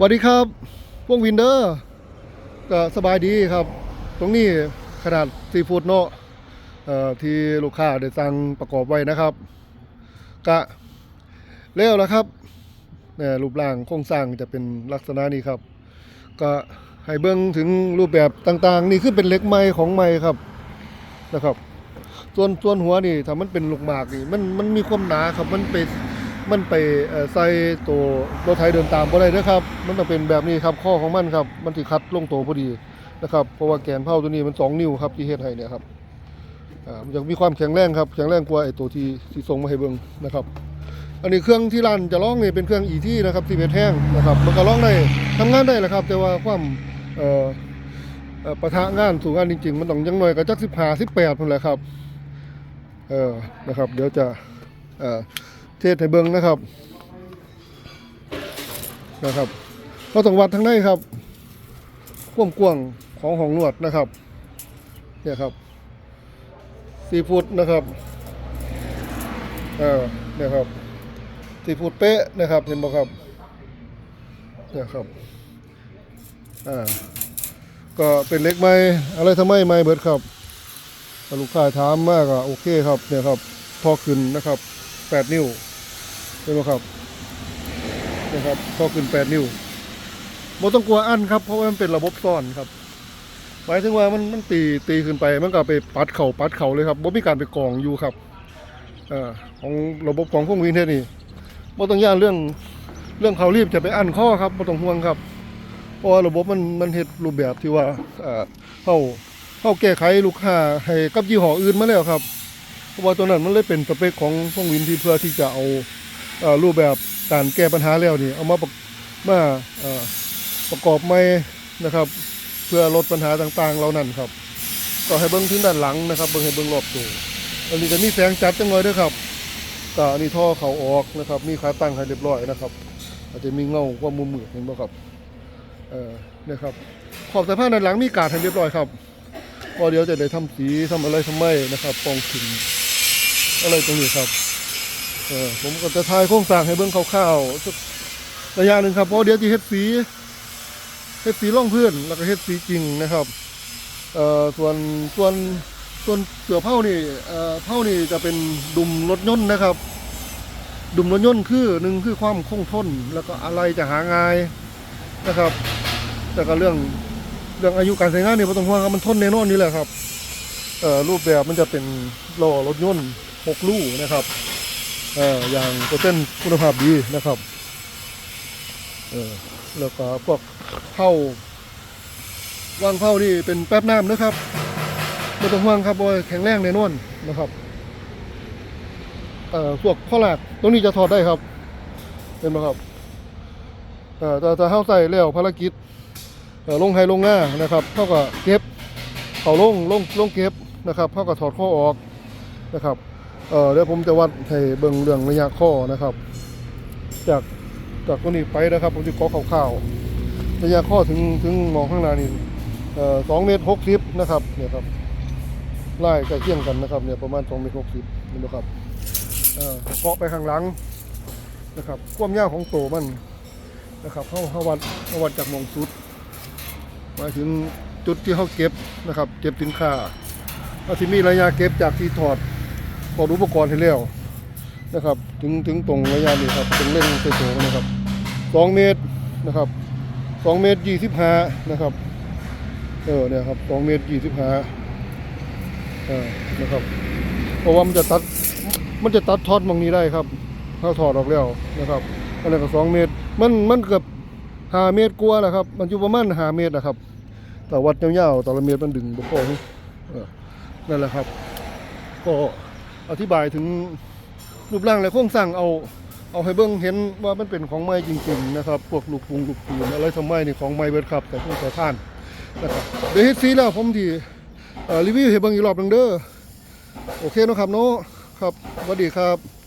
สวัสดีครับ พวกวินเดอร์ก็สบายดีครับ ตรงนี้ขนาดซีฟู้ดเนาะที่ลูกค้าได้สั่งประกอบไว้นะครับ กะเร็วแล้วครับเนี่ยรูปร่างโครงสร้างจะเป็นลักษณะนี้ครับ ก็ให้เบิ่งถึงรูปแบบต่างๆ นี่คือเป็นเล็กไม้ของไม้ครับนะครับส่วนส่วนหัวนี่ถ้ามันเป็นลูกหมากนี่มันมันมีความหนาครับมันไป มันไปใส่ตัวรถไถเดินตามบ่ได้เด้อครับ มันต้องเป็นแบบนี้ครับข้อของมันครับ มันสิคัดลงตัวพอดีนะครับ เพราะว่าแกนเผาตัวนี้มัน 2 นิ้วครับที่เฮ็ดให้เนี่ยครับอ่ามันจะมีความแข็งแรงครับ แข็งแรงกว่าไอ้ตัวที่ที่ส่งมาให้เบิ่งนะครับ อันนี้เครื่องที่ร้านจะร้องนี่เป็นเครื่อง ET นะครับที่เป็นแห้งนะครับ มันก็ร้องได้ทำงานได้แหละครับ แต่ว่าความเอ่อเอ่อปะทะงานสู่งานจริง ๆ มันต้องยังหน้อยก็จัก15 18พุ่นแหละครับ เออนะครับ เดี๋ยวจะเอ่อ เทศให้เบิ้งนะครับนะครับเราต้องวัดทั้งในครับความกว้างของห้องนวดนะครับเนี่ยครับสี่ฟุตนะครับเออเนี่ยครับสี่ฟุตเป๊ะนะครับเห็นบ่ครับเนี่ยครับอ่าก็เป็นเล็กไหมอะไรทำไมไม่เบิดครับลูกค้าถามมากอะโอเคครับเนี่ยครับพอขึ้นนะครับ 8 นิ้ว ห็นไหมครับนี่ยครับพอขึ้น8นิ้วบ่ต้องกลัวอันครับ เพราะว่ามันเป็นระบบซ้อนครับหมายถึงว่ามันมันตีตีขึ้นไปมันก็ไปปัดเข่าปัดเข่าเลยครับบ่มีการไปกองอยู่ครับอ่อของระบบของพวกวินเทจนี่บ่ต้องย่านเรื่องเรื่องเขารีบจะไปอั้นข้อครับบ่ต้องห่วงครับเพราะว่าระบบมันมันเฮ็ดรูปแบบที่ว่าเอ่อเฮาเข้าแก้ไขลูกค้าให้กับยี่ห้ออื่นมาแล้วครับเพราะว่าตัวนั้นมันเลยเป็นสเปคของพวกวินที่เพื่อที่จะเอา รูปแบบการแก้ปัญหาแล้วนี่เอามาประมาประกอบใหม่นะครับ เพื่อลดปัญหาต่างๆเหล่านั้นครับ ก็ให้เบิ้งถึงด้านหลังนะครับเบิ้งให้เบิ้งรอบตัวอันนี้จะมีแสงจัดจังเลยด้วยครับก็อันนี้ท่อเขาออกนะครับ มีขาตั้งให้เรียบร้อยนะครับ อาจจะมีเงาความมุมมืดเห็นไหมครับเออเนี่ยครับขอบสายพานด้านหลังมีกาดให้เรียบร้อยครับพอเดี๋ยวจะได้ทำสีทำอะไรทำไมนะครับปองถึงอะไรตรงนี้ครับ เออผมก็จะทายโครงสร้างให้เบื้องคร่าวๆสักระยะหนึ่งครับเพราะเดี๋ยวจะเฮ็ดสีเฮ็ดสีร่องพื้นแล้วก็เฮ็ดสีจริงนะครับเอ่อส่วนส่วนส่วนเสือเผ่านี่เอ่อเผานี่จะเป็นดุมรถยนต์นะครับ ดุมรถยนต์คือหนึ่งคือความคงทนแล้วก็อะไรจะหาง่ายนะครับ แต่ก็เรื่องเรื่องอายุการใช้งานนี่ไม่ต้องห่วงครับมันทนแน่นอนนี่แหละครับเอ่อรูปแบบมันจะเป็นล้อรถยนต์หกลู่นะครับ เอ่อย่างเปอร์เซ็นต์คุณภาพดีนะครับเออแล้วก็พวกเผาวางเผานี่เป็นแป๊บน้ำนะครับไม่ต้องห่วงครับว่าแข็งแรงแน่นอนนะครับเอ่อพวกข้อหลักตรงนี้จะถอดได้ครับเห็นไหมครับเอ่อแต่แต่เข้าใส่แล้วภารกิจลงไฮลงหน้านะครับเท่ากับเก็บเขาลงลงลงเก็บนะครับเท่ากับถอดข้อออกนะครับ เออเดี๋ยวผมจะวัดให้เบิ่งเรื่องระยะข้อนะครับ จากจากตัวนี้ไปนะครับ ผมจะขอข่าวๆระยะข้อถึงถึงมองข้างหน้านี่เอ่อสองเมตรหกสิบนะครับเนี่ยครับไล่ใกล้เคียงกันนะครับเนี่ยประมาณสองเมตรหกสิบนี่นะครับเอ่อเคาะไปข้างหลังนะครับความยาวของโตมันนะครับเข้าเข้าวัดเข้าวัดจากมองสุดมาถึงจุดที่เขาเก็บนะครับ เก็บสินค้าอาที่มีระยะเก็บจากที่ถอด อดอุปกรณ์ให้แล้วนะครับ ถึงถึงตรงระยะนี้ครับตรงเล่นเตโตนะครับสองเมตรนะครับสองเมตรยี่สิบห้านะครับเออเนี่ยครับสองเมตรยี่สิบห้าเออนะครับเพราะว่ามันจะตัดมันจะตัดทอดมองนี้ได้ครับถ้าถอดออกแล้วนะครับอันนั้ก็สองเมตรมันมันเกือบห้าเมตรกว่าแหละครับ มันอยู่ประมาณห้าเมตรนะครับ แต่วัดยาวๆแต่ละเมตรมันดึงบ่พอเออนั่นแหละครับ ก็ อธิบายถึงรูปร่างและโครงสร้างเอาเอาให้เบิ้งเห็นว่ามันเป็นของไม้จริงๆนะครับพวกลูกปุงลูกปูนอะไรทำไมนี่ของไม้เบิดครับ แต่พวกสายท่านนะครับเดี๋ยวเฮ็ดซีแล้วผมที่รีวิวให้เบิ้งอีกรอบหนึงเด้อโอเคนะครับเนาะครับสวัสดีครับ